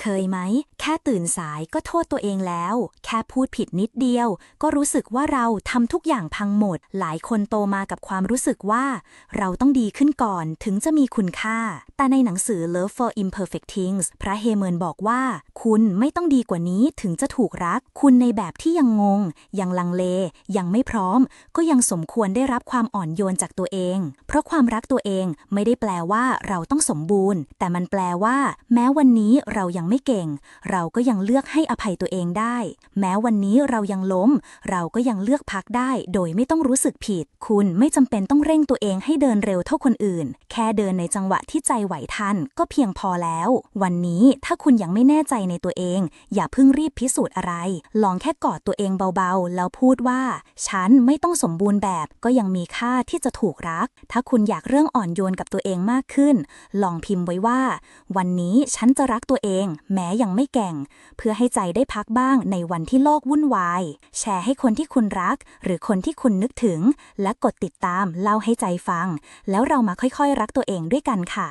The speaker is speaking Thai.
เคยไหม แค่ตื่นสายก็โทษตัวเองแล้ว แค่พูดผิดนิดเดียว ก็รู้สึกว่าเราทำทุกอย่างพังหมด หลายคนโตมากับความรู้สึกว่า เราต้องดีขึ้นก่อนถึงจะมีคุณค่า แต่ในหนังสือ Love for Imperfect Things พระเฮเมินบอกว่า คุณไม่ต้องดีกว่านี้ถึงจะถูกรัก คุณในแบบที่ยังงง ยังลังเล ยังไม่พร้อม ก็ยังสมควรได้รับความอ่อนโยนจากตัวเอง เพราะความรักตัวเองไม่ได้แปลว่าเราต้องสมบูรณ์ แต่มันแปลว่า แม้วันนี้เรายังไม่เก่ง เราก็ยังเลือกให้อภัยตัวเองได้ แม้วันนี้เรายังล้ม เราก็ยังเลือกพักได้ โดยไม่ต้องรู้สึกผิด คุณไม่จำเป็นต้องเร่งตัวเองให้เดินเร็วเท่าคนอื่น แค่เดินในจังหวะที่ใจไหวทันก็เพียงพอแล้ว วันนี้ถ้าคุณยังไม่แน่ใจในตัวเอง อย่าเพิ่งรีบพิสูจน์อะไร ลองแค่กอดตัวเองเบาๆ แล้วพูดว่า ฉันไม่ต้องสมบูรณ์แบบก็ยังมีค่าที่จะถูกรัก ถ้าคุณอยากเรื่องอ่อนโยนกับตัวเองมากขึ้น ลองพิมพ์ไว้ว่า วันนี้ฉันจะรักตัวเองแม้ยังไม่แก่ง เพื่อให้ใจได้พักบ้างในวันที่โลกวุ่นวาย แชร์ให้คนที่คุณรัก หรือคนที่คุณนึกถึง และกดติดตามเล่าให้ใจฟัง แล้วเรามาค่อยๆ รักตัวเองด้วยกันค่ะ